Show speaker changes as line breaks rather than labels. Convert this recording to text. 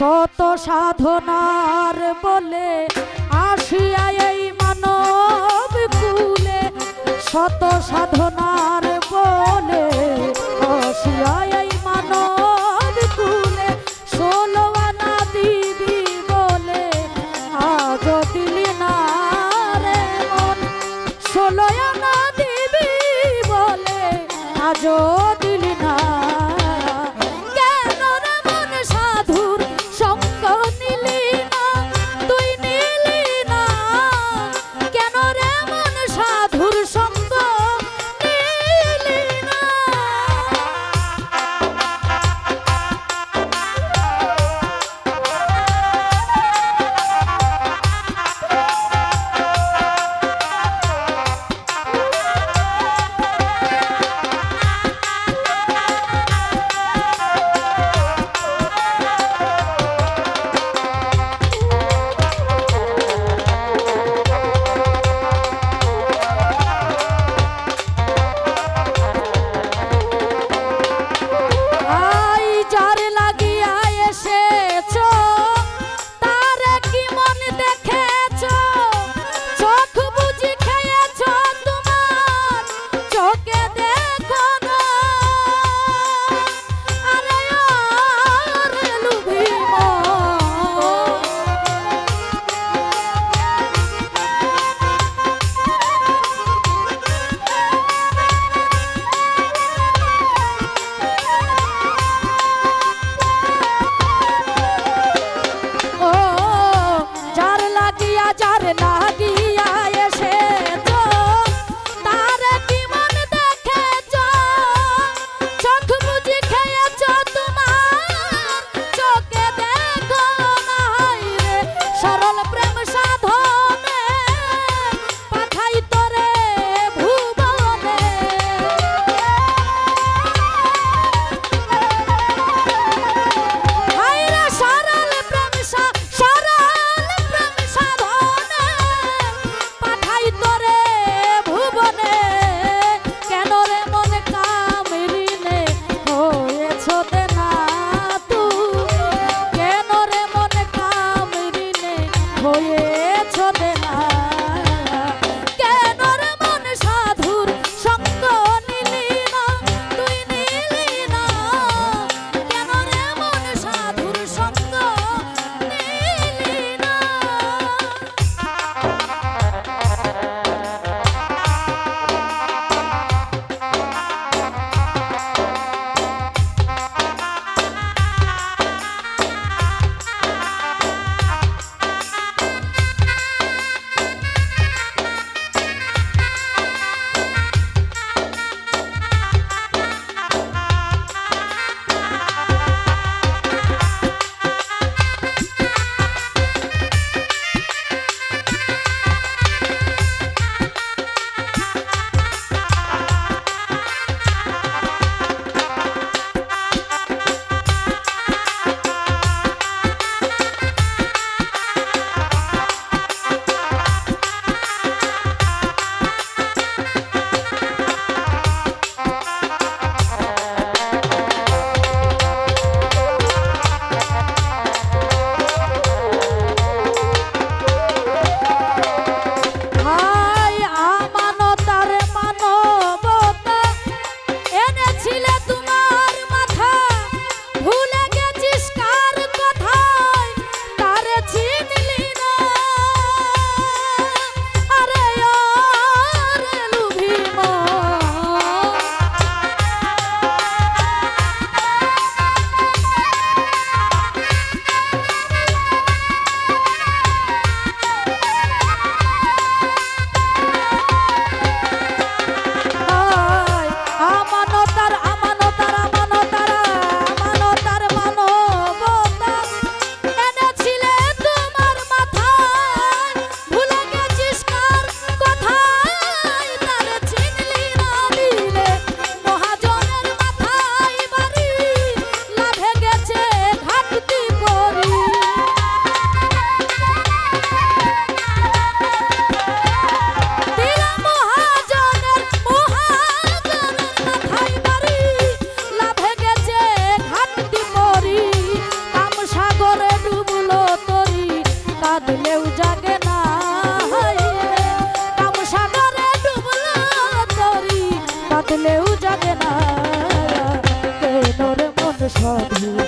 শত সাধনার বলে আসিয়া এই মানব কুলে, শত সাধনার বলে আসিয়া এই মানব কুলে, ষোলো আনা দিবি বলে আজ দিলি না রে মন। ষোলো আনা দিবি বলে আজ মন